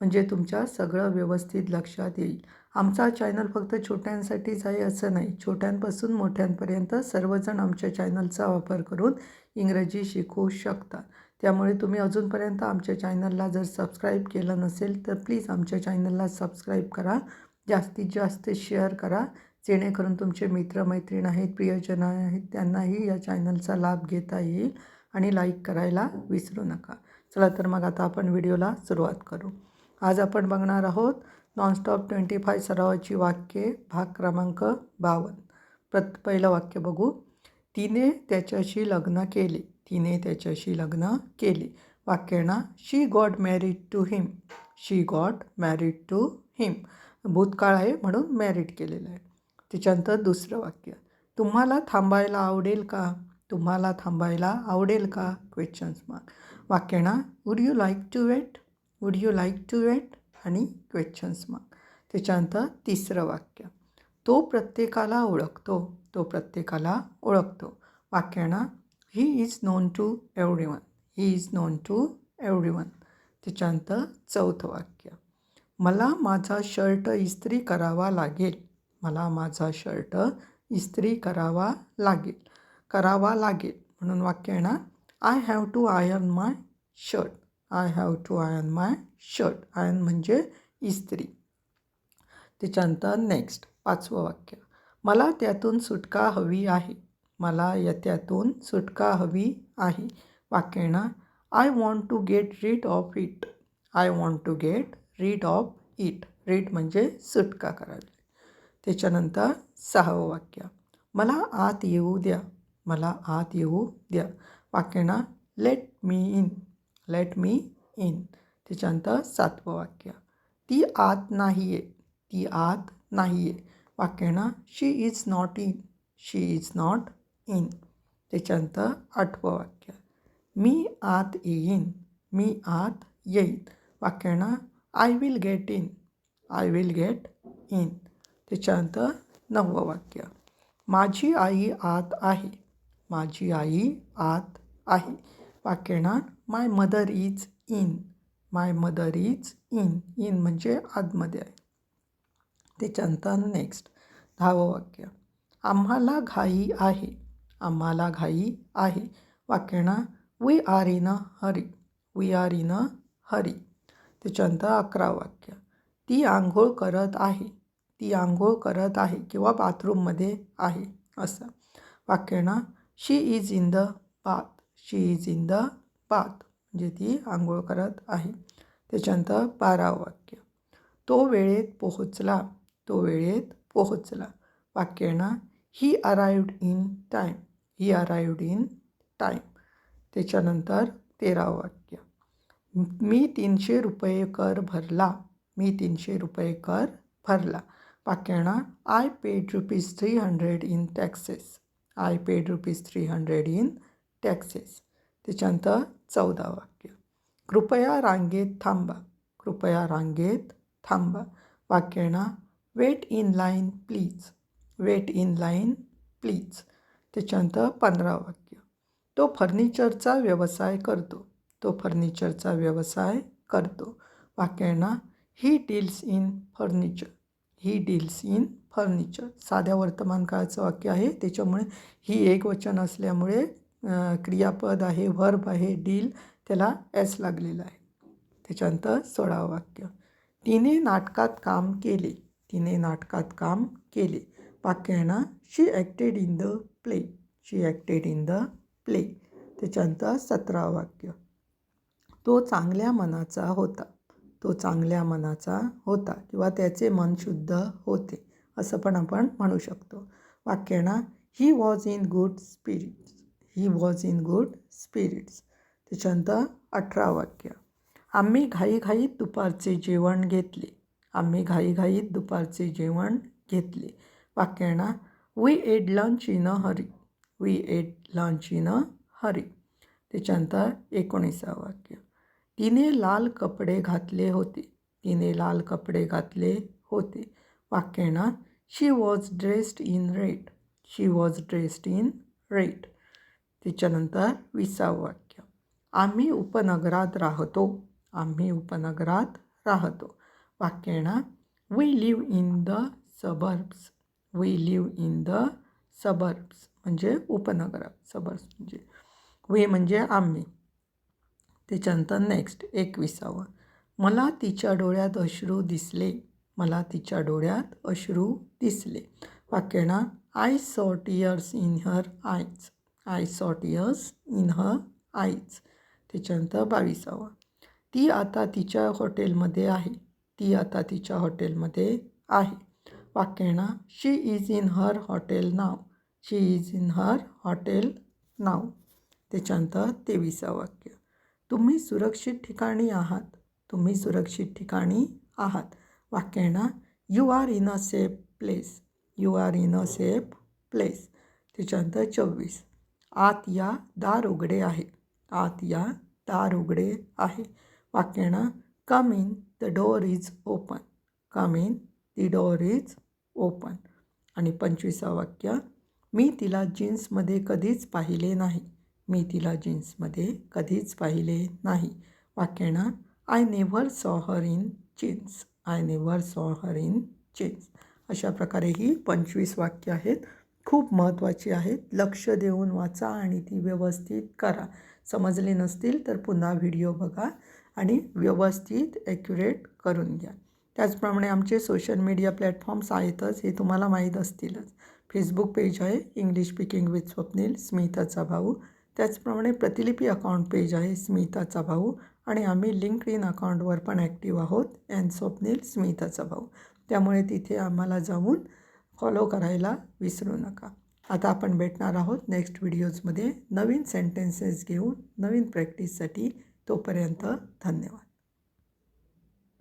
म्हणजे तुमच्या सगळं व्यवस्थित लक्षात येईल. आमचा चॅनल फक्त छोट्यांसाठीच आहे असं नाही. छोट्यांपासून मोठ्यांपर्यंत सर्वजण आमच्या चॅनलचा वापर करून इंग्रजी शिकू शकतात. त्यामुळे तुम्ही अजूनपर्यंत आमच्या चॅनलला जर सबस्क्राईब केलं नसेल तर प्लीज आमच्या चॅनलला सबस्क्राईब करा. जास्तीत जास्त शेअर करा. जेणेकरून तुमचे मित्रमैत्रीण आहेत प्रियजन आहेत त्यांनाही या चॅनलचा लाभ घेता येईल आणि लाईक करायला विसरू नका. चला तर मग आता आपण व्हिडिओला सुरुवात करू. आज आपण बघणार आहोत नॉनस्टॉप ट्वेंटी फाय सरावाची वाक्ये भाग क्रमांक बावन्न प्रत पहिलं वाक्य बघू. तिने त्याच्याशी लग्न केले. तिने त्याच्याशी लग्न केले. वाक्यना she got married to him she got married to him भूतकाळ आहे म्हणून मॅरिड केलेलं आहे. त्याच्यानंतर दुसरं वाक्य. तुम्हाला थांबायला आवडेल का? तुम्हाला थांबायला आवडेल का? Questions mark वाक्यना would you like to wait would you like to wait आणि क्वेश्चन्स मार्क त्याच्यानंतर तिसरं वाक्य. तो प्रत्येकाला ओळखतो. तो प्रत्येकाला ओळखतो. वाक्याना he is known to everyone he is known to everyone त्याच्यानंतर चौथं वाक्य. मला माझा शर्ट इस्त्री करावा लागेल. मला माझा शर्ट इस्त्री करावा लागेल. करावा लागेल. म्हणून वाक्य येणार I have to iron my shirt I have to iron my shirt iron म्हणजे इस्त्री. त्याच्यानंतर नेक्स्ट पाचवं वाक्य. मला त्यातून सुटका हवी आहे. मला या त्यातून सुटका हवी आहे. वाक्यना I want to get rid of it I want to get rid of it rid म्हणजे सुटका करावी त्याच्यानंतर सहावं वाक्य. मला आत येऊ द्या. मला आत येऊ द्या. वाक्यना let me in let me in त्याच्यानंतर सातवं वाक्य. ती आत नाही आहे ती आत नाही आहे वाक्यना she is not in she is not in त्याच्यानंतर आठवं वाक्य. मी आत येईन. मी आत येईन. वाक्यना I will get in I will get in त्याच्यानंतर नववं वाक्य. माझी आई आत आहे. माझी आई आत आहे. वाक्यना my mother is in my mother is in in म्हणजे आतमध्ये आहे. त्याच्यानंतर नेक्स्ट दहावं वाक्य. आम्हाला घाई आहे. आम्हाला घाई आहे. वाक्यना we are in a hurry we are in a hurry त्याच्यानंतर अकरा वाक्य. ती आंघोळ करत आहे. ती आंघोळ करत आहे किंवा बाथरूममध्ये आहे. असं. वाक्यना she is in the bath she is in the bath म्हणजे ती आंघोळ करत आहे. त्याच्यानंतर बारावं वाक्य. तो वेळेत पोहोचला तो वेळेत पोहोचला. वाक्यना he arrived in time he arrived in time त्याच्यानंतर तेरावं वाक्य. मी तीनशे रुपये कर भरला. मी तीनशे रुपये कर भरला. वाक्यना I paid rupees three hundred in taxes I paid rupees three hundred in taxes त्याच्यानंतर चौदा वाक्य. कृपया रांगेत थांबा. कृपया रांगेत थांबा. वाक्यना wait in line please wait in line please त्याच्यानंतर पंधरा वाक्य. तो फर्निचरचा व्यवसाय करतो. तो फर्निचरचा व्यवसाय करतो. वाक्यना he deals in furniture he deals in furniture साध्या वर्तमानकाळाचं वाक्य आहे. त्याच्यामुळे ही एक वचन असल्यामुळे क्रियापद आहे व्हर्ब आहे डील त्याला एस लागलेला आहे. त्याच्यानंतर सोळावं वाक्य. तिने नाटकात काम केले. तिने नाटकात काम केले. वाक्य आहे ना she acted in the play she acted in the play त्याच्यानंतर सतरावं वाक्य. तो चांगल्या मनाचा होता. तो चांगल्या मनाचा होता किंवा त्याचे मन शुद्ध होते असं पण आपण म्हणू शकतो. वाक्यना he was in good spirits he was in good spirits त्याच्यानंतर अठरा वाक्य. आम्ही घाईघाईत दुपारचे जेवण घेतले. आम्ही घाईघाईत दुपारचे जेवण घेतले. वाक्यांना we had lunch in a hurry we had lunch in a hurry त्याच्यानंतर एकोणीसा वाक्य. तिने लाल कपडे घातले होते. तिने लाल कपडे घातले होते. वाक्यांना she was dressed in red she was dressed in red त्याच्यानंतर विसावं वाक्य. आम्ही उपनगरात राहतो. आम्ही उपनगरात राहतो. वाक्य येणार. We live in the suburbs we live in the suburbs म्हणजे उपनगरात. सबर्ब्स म्हणजे वे म्हणजे आम्ही. त्याच्यानंतर नेक्स्ट एकविसावं मला तिच्या डोळ्यात अश्रू दिसले. मला तिच्या डोळ्यात अश्रू दिसले. वाक्य येणार. I saw tears in her eyes I saw yes in her eyes त्याच्यानंतर बावीसावा. ती आता तिच्या हॉटेलमध्ये आहे. ती आता तिच्या हॉटेलमध्ये आहे. वाक्यणा she is in her hotel now she is in her hotel now त्याच्यानंतर तेवीसा वाक्य. तुम्ही सुरक्षित ठिकाणी आहात. तुम्ही सुरक्षित ठिकाणी आहात. वाक्य you are in a safe place you are in a safe place त्याच्यानंतर चोवीस. आत या दार उघडे आहे. आत या दार उघडे आहे. वाक्यानं come in the door is open come in the door is open आणि पंचवीसा वाक्य मी तिला जीन्समध्ये कधीच पाहिले नाही. मी तिला जीन्समध्ये कधीच पाहिले नाही. वाक्यानं I never saw her in jeans I never saw her in jeans अशा प्रकारे ही पंचवीस वाक्य आहेत. खूप महत्त्वाची आहेत. लक्ष देऊन वाचा आणि ती व्यवस्थित करा. समजली नसतील तर पुन्हा व्हिडिओ बघा आणि व्यवस्थित ॲक्युरेट करून घ्या. त्याचप्रमाणे आमचे सोशल मीडिया प्लॅटफॉर्म्स आहेतच हे तुम्हाला माहीत असतीलच. फेसबुक पेज आहे इंग्लिश स्पीकिंग विथ स्वप्नील स्मिताचा भाऊ. त्याचप्रमाणे प्रतिलिपी अकाउंट पेज आहे स्मिताचा भाऊ. आणि आम्ही लिंक्ड इन अकाउंटवर पण ॲक्टिव्ह आहोत अँड स्वप्नील स्मिताचा भाऊ. त्यामुळे तिथे आम्हाला जाऊन फॉलो करायला विसरू नका. आता आपण भेटणार आहोत नेक्स्ट व्हिडिओजमध्ये. नवीन सेंटेन्सेस घेऊन नवीन प्रॅक्टिससाठी तोपर्यंत धन्यवाद.